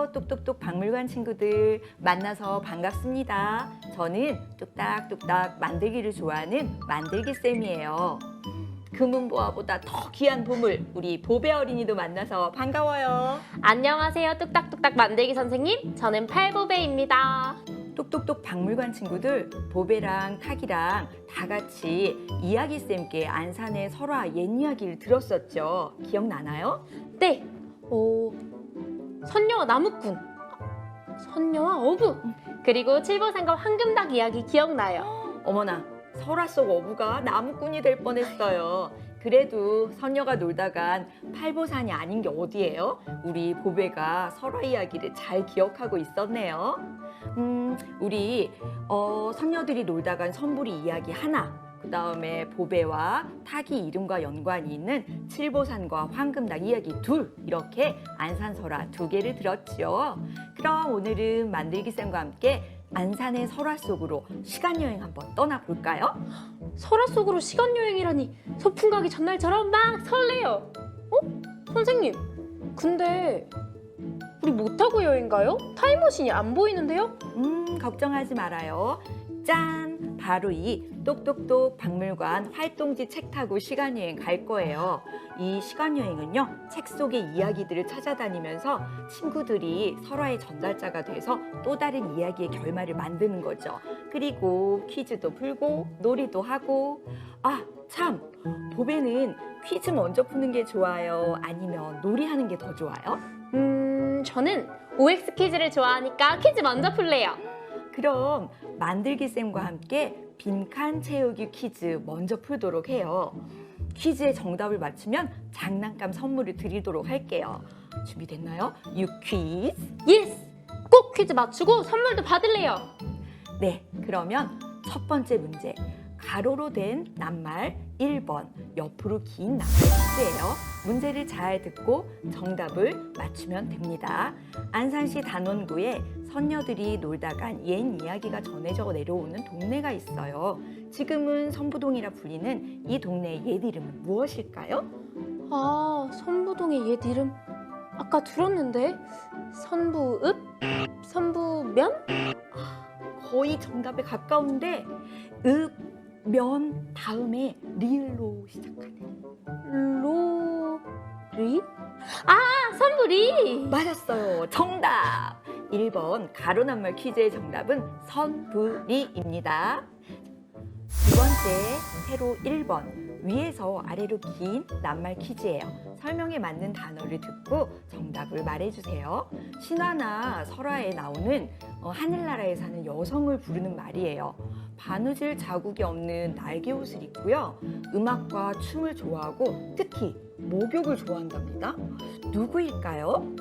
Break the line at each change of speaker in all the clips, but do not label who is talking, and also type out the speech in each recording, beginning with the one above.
안녕하세요. 똑똑똑 박물관 친구들 만나서 반갑습니다. 저는 뚝딱뚝딱 만들기를 좋아하는 만들기 쌤이에요. 금은보화보다 더 귀한 보물 우리 보배 어린이도 만나서 반가워요.
안녕하세요. 뚝딱뚝딱 만들기 선생님. 저는 팔보배입니다.
똑똑똑 박물관 친구들 보배랑 탁이랑 다 같이 이야기 쌤께 안산의 설화 옛 이야기를 들었었죠. 기억나나요?
네. 오, 선녀와 나무꾼. 선녀와 어부. 그리고 칠보산과 황금닭 이야기 기억나요.
어머나 설화 속 어부가 나무꾼이 될 뻔했어요. 그래도 선녀가 놀다간 팔보산이 아닌 게 어디예요? 우리 보배가 설화 이야기를 잘 기억하고 있었네요. 음, 우리 어, 선녀들이 놀다간 선불이 이야기 하나, 그 다음에 보배와 타기 이름과 연관이 있는 칠보산과 황금닭 이야기 둘 이렇게 안산설화 두 개를 들었죠. 그럼 오늘은 만들기 쌤과 함께 안산의 설화 속으로 시간 여행 한번 떠나 볼까요?
설화 속으로 시간 여행이라니 소풍 가기 전날처럼 막 설레요. 어? 선생님. 근데 우리 못 타고 여행 가요? 타임머신이 안 보이는데요?
음, 걱정하지 말아요. 짠! 바로 이 똑똑똑 박물관 활동지 책 타고 시간 여행 갈 거예요. 이 시간 여행은요, 책 속의 이야기들을 찾아다니면서 친구들이 설화의 전달자가 돼서 또 다른 이야기의 결말을 만드는 거죠. 그리고 퀴즈도 풀고 놀이도 하고 아, 참! 보배는 퀴즈 먼저 푸는 게 좋아요? 아니면 놀이하는 게 더 좋아요?
음, 저는 OX 퀴즈를 좋아하니까 퀴즈 먼저 풀래요.
그럼 만들기 쌤과 함께 빈칸 채우기 퀴즈 먼저 풀도록 해요. 퀴즈의 정답을 맞추면 장난감 선물을 드리도록 할게요. 준비됐나요? 유 퀴즈.
예스! 꼭 퀴즈 맞추고 선물도 받을래요.
네, 그러면 첫 번째 문제. 가로로 된 낱말 1번, 옆으로 긴 낱말 퀴즈예요. 문제를 잘 듣고 정답을 맞추면 됩니다. 안산시 단원구에 선녀들이 놀다 간 옛 이야기가 전해져 내려오는 동네가 있어요. 지금은 선부동이라 불리는 이 동네의 옛 이름은 무엇일까요?
아, 선부동의 옛 이름 아까 들었는데 선부읍? 선부면?
거의 정답에 가까운데 읍, 면 다음에 리을로 시작하는
로리? 아, 선부리!
맞았어요. 정답! 1번 가로 낱말 퀴즈의 정답은 선부리입니다. 두 번째 세로 1번 위에서 아래로 긴 낱말 퀴즈예요. 설명에 맞는 단어를 듣고 정답을 말해주세요. 신화나 설화에 나오는 어, 하늘나라에 사는 여성을 부르는 말이에요. 바느질 자국이 없는 날개 옷을 입고요. 음악과 춤을 좋아하고 특히 목욕을 좋아한답니다. 누구일까요?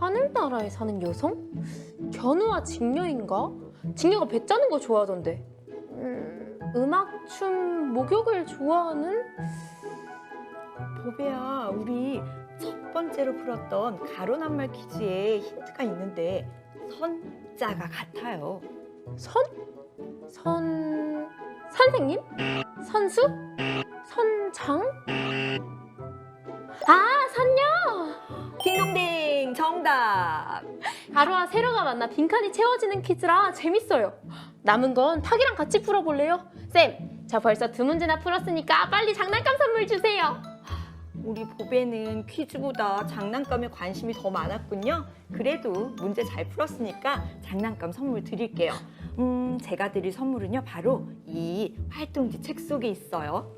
하늘나라에 사는 여성? 견우와 직녀인가? 직녀가 배 짜는 거 좋아하던데. 음, 음악, 춤, 목욕을 좋아하는?
보배야, 우리 첫 번째로 풀었던 가로 낱말 퀴즈에 힌트가 있는데 선자가 같아요.
선? 선... 선생님? 선수? 선장? 아, 선녀!
딩동댕 정답.
가로와 세로가 만나 빈칸이 채워지는 퀴즈라 재밌어요. 남은 건 탁이랑 같이 풀어볼래요? 쌤, 저 벌써 두 문제나 풀었으니까 빨리 장난감 선물 주세요.
우리 보배는 퀴즈보다 장난감에 관심이 더 많았군요. 그래도 문제 잘 풀었으니까 장난감 선물 드릴게요. 음, 제가 드릴 선물은요, 바로 이 활동지 책 속에 있어요.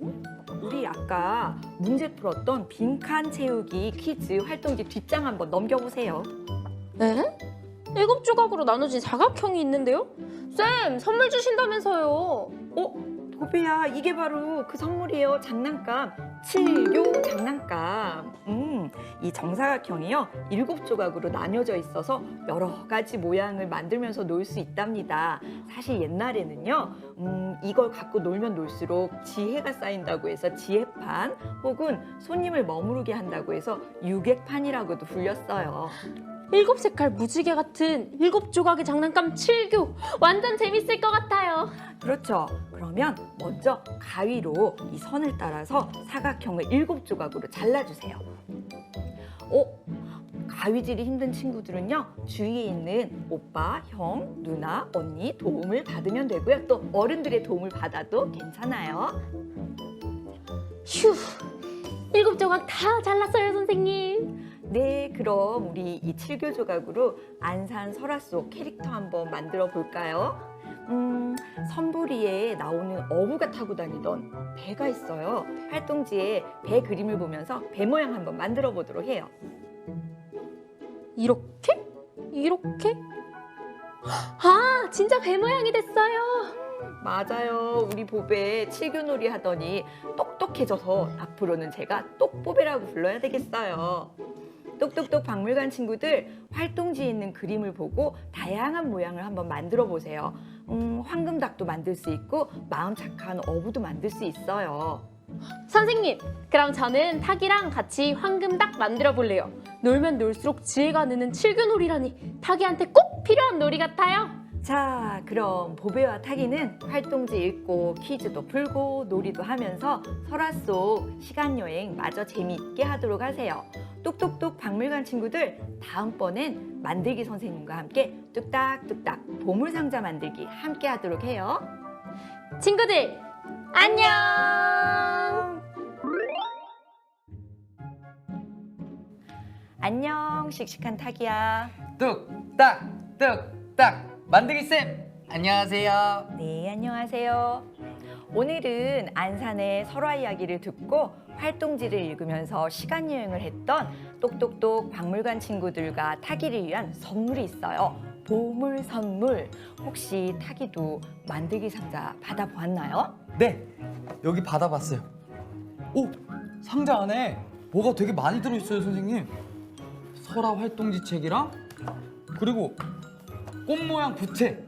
우리 아까 문제 풀었던 빈칸 채우기 퀴즈 활동지 뒷장 한번 넘겨보세요.
에? 일곱 조각으로 나눠진 사각형이 있는데요? 쌤, 선물 주신다면서요.
어? 보배야, 이게 바로 그 선물이에요. 장난감. 칠교 장난감. 음, 이 정사각형이요. 일곱 조각으로 나뉘어져 있어서 여러 가지 모양을 만들면서 놀 수 있답니다. 사실 옛날에는요, 음, 이걸 갖고 놀면 놀수록 지혜가 쌓인다고 해서 지혜판 혹은 손님을 머무르게 한다고 해서 유객판이라고도 불렸어요.
일곱 색깔 무지개 같은 일곱 조각의 장난감 칠교 완전 재밌을 것 같아요.
그렇죠. 그러면 먼저 가위로 이 선을 따라서 사각형을 일곱 조각으로 잘라주세요. 어? 가위질이 힘든 친구들은요 주위에 있는 오빠, 형, 누나, 언니 도움을 받으면 되고요 또 어른들의 도움을 받아도 괜찮아요.
휴, 일곱 조각 다 잘랐어요, 선생님.
네, 그럼 우리 이 칠교 조각으로 안산 설화 속 캐릭터 한번 만들어 볼까요? 음, 선부리에 나오는 어부가 타고 다니던 배가 있어요. 활동지에 배 그림을 보면서 배 모양 한번 만들어 보도록 해요.
이렇게? 이렇게? 아, 진짜 배 모양이 됐어요.
맞아요. 우리 보배 칠교놀이 하더니 똑똑해져서 앞으로는 제가 똑보배라고 불러야 되겠어요. 똑똑똑 박물관 친구들 활동지에 있는 그림을 보고 다양한 모양을 한번 만들어 보세요. 음, 황금닭도 만들 수 있고 마음 착한 어부도 만들 수 있어요.
선생님, 그럼 저는 타기랑 같이 황금닭 만들어 볼래요. 놀면 놀수록 지혜가 느는 칠교놀이라니 타기한테 꼭 필요한 놀이 같아요.
자, 그럼 보배와 타기는 활동지 읽고 퀴즈도 풀고 놀이도 하면서 설화 속 시간 여행 마저 재미있게 하도록 하세요. 똑똑똑 박물관 친구들 다음번엔 만들기 선생님과 함께 뚝딱뚝딱 보물 상자 만들기 함께 하도록 해요.
친구들, 안녕!
안녕, 씩씩한 타기야.
뚝딱 뚝딱 만들기 쌤 안녕하세요.
네, 안녕하세요. 오늘은 안산의 설화 이야기를 듣고 활동지를 읽으면서 시간 여행을 했던 똑똑똑 박물관 친구들과 타기를 위한 선물이 있어요. 보물 선물. 혹시 타기도 만들기 상자 받아보았나요?
네 여기 받아봤어요. 오 상자 안에 뭐가 되게 많이 들어있어요 선생님. 설화 활동지 책이랑 그리고 꽃 모양 부채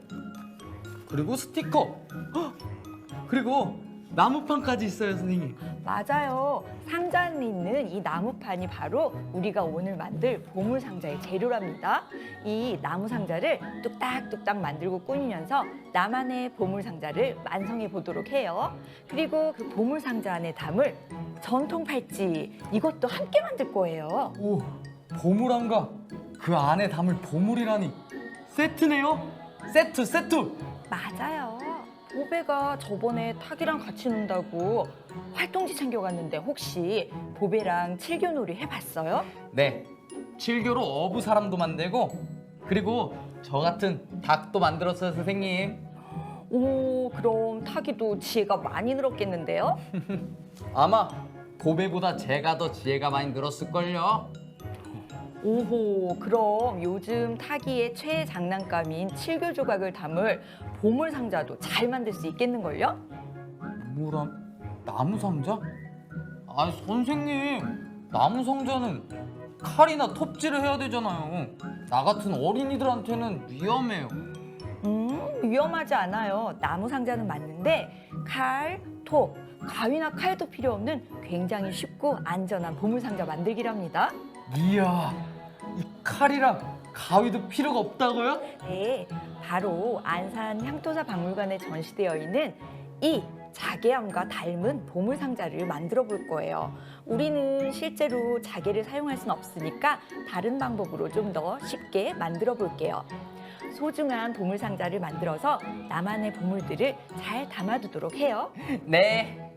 그리고 스티커 헉! 그리고 나무판까지 있어요 선생님.
맞아요. 상자 안에 있는 이 나무판이 바로 우리가 오늘 만들 보물 상자의 재료랍니다. 이 나무 상자를 뚝딱뚝딱 만들고 꾸미면서 나만의 보물 상자를 완성해 보도록 해요. 그리고 그 보물 상자 안에 담을 전통 팔찌 이것도 함께 만들 거예요.
오 보물함과 그 안에 담을 보물이라니 세트네요. 세트 세트.
맞아요. 보배가 저번에 탁이랑 같이 논다고 활동지 챙겨갔는데 혹시 보배랑 칠교놀이 해봤어요?
네, 칠교로 어부 사람도 만들고 그리고 저 같은 닭도 만들었어요, 선생님.
오, 그럼 타기도 지혜가 많이 늘었겠는데요?
아마 고배보다 제가 더 지혜가 많이 늘었을걸요.
오호, 그럼 요즘 타기의 최애 장난감인 칠교 조각을 담을 보물 상자도 잘 만들 수 있겠는걸요?
뭐람? 나무 상자? 아, 선생님, 나무 상자는 칼이나 톱질을 해야 되잖아요. 나 같은 어린이들한테는 위험해요.
음, 위험하지 않아요. 나무 상자는 맞는데 칼, 톱, 가위나 칼도 필요 없는 굉장히 쉽고 안전한 보물 상자 만들기랍니다.
이야, 이 칼이랑 가위도 필요가 없다고요?
네, 바로 안산 향토사 박물관에 전시되어 있는 이 자개암과 닮은 보물 상자를 만들어 볼 거예요. 우리는 실제로 자개를 사용할 수는 없으니까 다른 방법으로 좀 더 쉽게 만들어 볼게요. 소중한 보물 상자를 만들어서 나만의 보물들을 잘 담아두도록 해요.
네.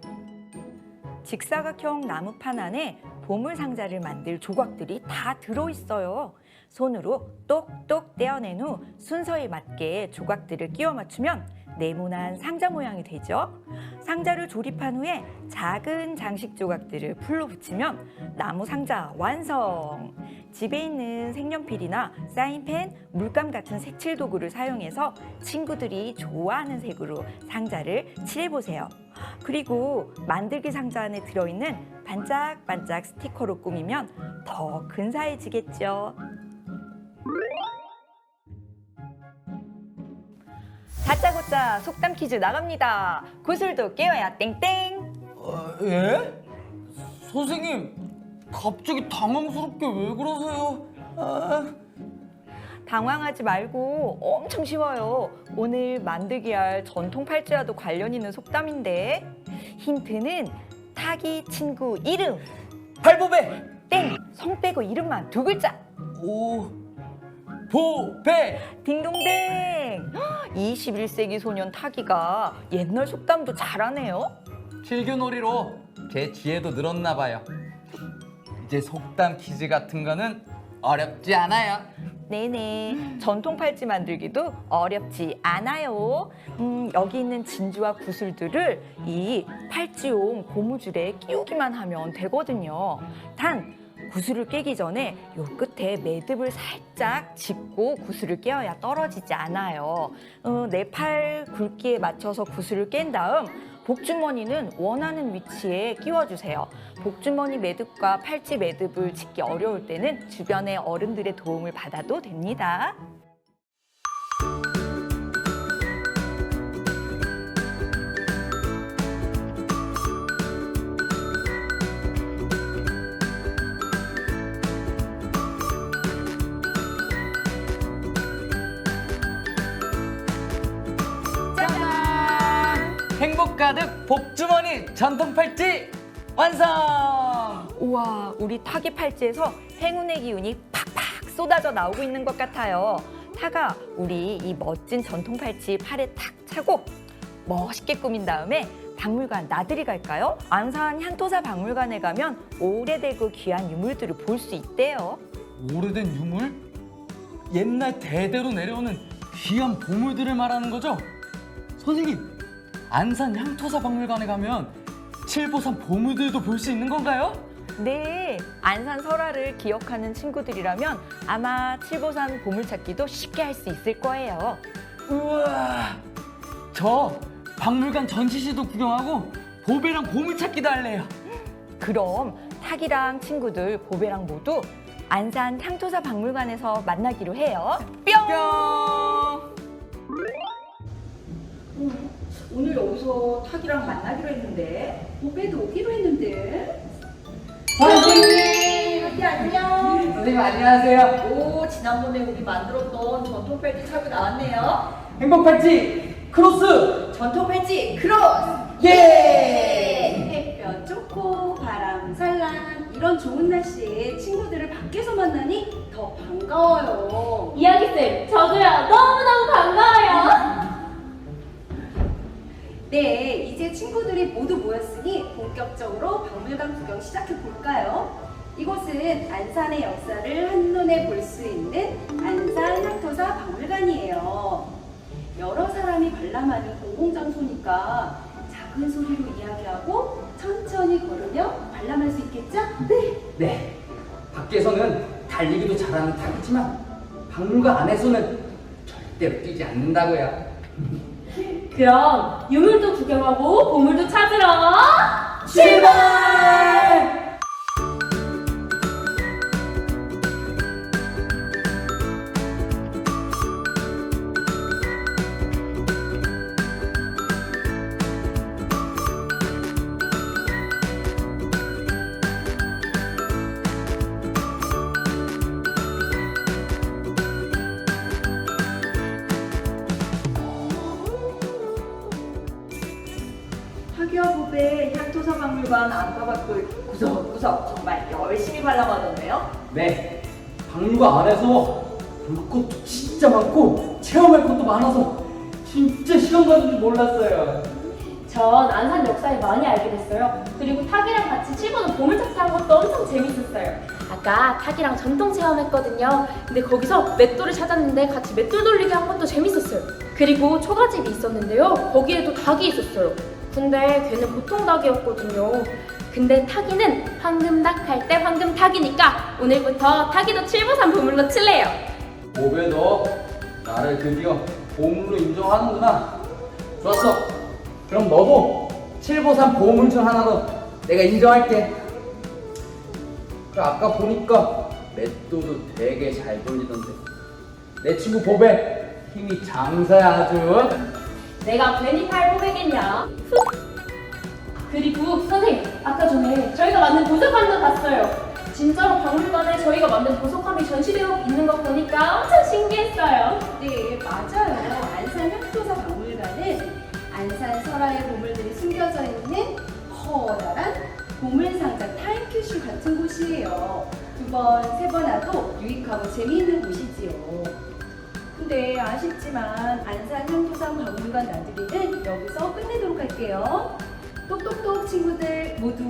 직사각형 나무판 안에 보물 상자를 만들 조각들이 다 들어있어요. 손으로 똑똑 떼어낸 후 순서에 맞게 조각들을 끼워 맞추면 네모난 상자 모양이 되죠. 상자를 조립한 후에 작은 장식 조각들을 풀로 붙이면 나무 상자 완성! 집에 있는 색연필이나 사인펜, 물감 같은 색칠 도구를 사용해서 친구들이 좋아하는 색으로 상자를 칠해보세요. 그리고 만들기 상자 안에 들어있는 반짝반짝 스티커로 꾸미면 더 근사해지겠죠. 다짜고짜 속담 퀴즈 나갑니다. 구슬도 깨워야 땡땡.
어, 예? 선생님, 갑자기 당황스럽게 왜 그러세요? 아,
당황하지 말고 엄청 쉬워요. 오늘 만들기 할 전통 팔찌와도 관련 있는 속담인데 힌트는 타기 친구 이름
팔보배!
땡! 성 빼고 이름만 두 글자
오 보배
딩동댕! 21세기 소년 타기가 옛날 속담도 잘하네요.
실교놀이로 제 지혜도 늘었나 봐요. 이제 속담 퀴즈 같은 거는 어렵지 않아요.
네네. 전통 팔찌 만들기도 어렵지 않아요. 음, 여기 있는 진주와 구슬들을 이 팔찌용 고무줄에 끼우기만 하면 되거든요. 단, 구슬을 깨기 전에 요 끝에 매듭을 살짝 짚고 구슬을 깨어야 떨어지지 않아요. 어, 내팔 굵기에 맞춰서 구슬을 깬 다음 복주머니는 원하는 위치에 끼워주세요. 복주머니 매듭과 팔찌 매듭을 짓기 어려울 때는 주변의 어른들의 도움을 받아도 됩니다.
가득 복주머니 전통 팔찌 완성!
우와, 우리 타기 팔찌에서 행운의 기운이 팍팍 쏟아져 나오고 있는 것 같아요. 타가 우리 이 멋진 전통 팔찌 팔에 탁 차고 멋있게 꾸민 다음에 박물관 나들이 갈까요? 안산 향토사 박물관에 가면 오래되고 귀한 유물들을 볼 수 있대요.
오래된 유물? 옛날 대대로 내려오는 귀한 보물들을 말하는 거죠? 선생님, 안산 향토사 박물관에 가면 칠보산 보물들도 볼 수 있는 건가요?
네, 안산 설화를 기억하는 친구들이라면 아마 칠보산 보물찾기도 쉽게 할 수 있을 거예요.
우와, 저 박물관 전시실도 구경하고 보배랑 보물찾기도 할래요.
그럼 탁이랑 친구들 보배랑 모두 안산 향토사 박물관에서 만나기로 해요.
뿅!
오늘 여기서 탁이랑 만나기로 했는데
오빠도 오기로 했는데
선생님 안녕
선생님 안녕하세요.
오 지난번에 우리 만들었던 전통 팔찌 차고 나왔네요
행복 팔찌 크로스
전통 팔찌 크로스
예!
햇볕 좋고 바람 살랑 이런 좋은 날씨에 친구들을 밖에서 만나니 더 반가워요.
이야기쌤, 저도요. 너무너무 반가워요.
네, 이제 친구들이 모두 모였으니 본격적으로 박물관 구경 시작해 볼까요? 이곳은 안산의 역사를 한눈에 볼 수 있는 안산 향토사 박물관이에요. 여러 사람이 관람하는 공공장소니까 작은 소리로 이야기하고 천천히 걸으며 관람할 수 있겠죠? 네.
네, 밖에서는 달리기도 잘하는 탁이지만 박물관 안에서는 절대로 뛰지 않는다고요.
그럼 유물도 구경하고 보물도 찾으러
출발!
보배 향토사 박물관 안가봤고 구석구석 정말 열심히 관람하던데요
네, 박물관 안에서 볼 것도 진짜 많고 체험할 것도 많아서 진짜 시간 가는 줄 몰랐어요.
전 안산 역사에 많이 알게 됐어요. 그리고 탁이랑 같이 7번은 보물찾기 한 것도 엄청 재밌었어요. 아까 탁이랑 전통 체험했거든요. 근데 거기서 맷돌을 찾았는데 같이 맷돌 돌리기 한 것도 재밌었어요. 그리고 초가집이 있었는데요. 거기에도 닭이 있었어요. 근데 걔는 보통 닭이었거든요. 근데 타기는 황금 닭 할 때 황금 닭이니까 오늘부터 타기도 7보산 보물로 칠래요.
오베 너 나를 드디어 보물로 인정하는구나. 좋았어. 그럼 너도 칠보산 보물 중 하나로 내가 인정할게. 그 아까 보니까 맷도도 되게 잘 돌리던데. 내 친구 보배 힘이 장사야 아주.
내가 괜히 팔보배겠냐? 그리고 선생님, 아까 전에 저희가 만든 보석함도 봤어요. 진짜로 박물관에 저희가 만든 보석함이 전시되어 있는 거 보니까 엄청 신기했어요.
네, 맞아요. 안산 향토사 박물관은 안산 설화의 보물들이 숨겨져 있는 커다란 보물상자 타임큐슈 같은 곳이에요. 좀 번, 세 번 와도 유익하고 재미있는 곳이지요. 근데 아쉽지만 안산 향토산 박물관 나들이는 여기서 끝내도록 할게요. 똑똑똑 친구들 모두.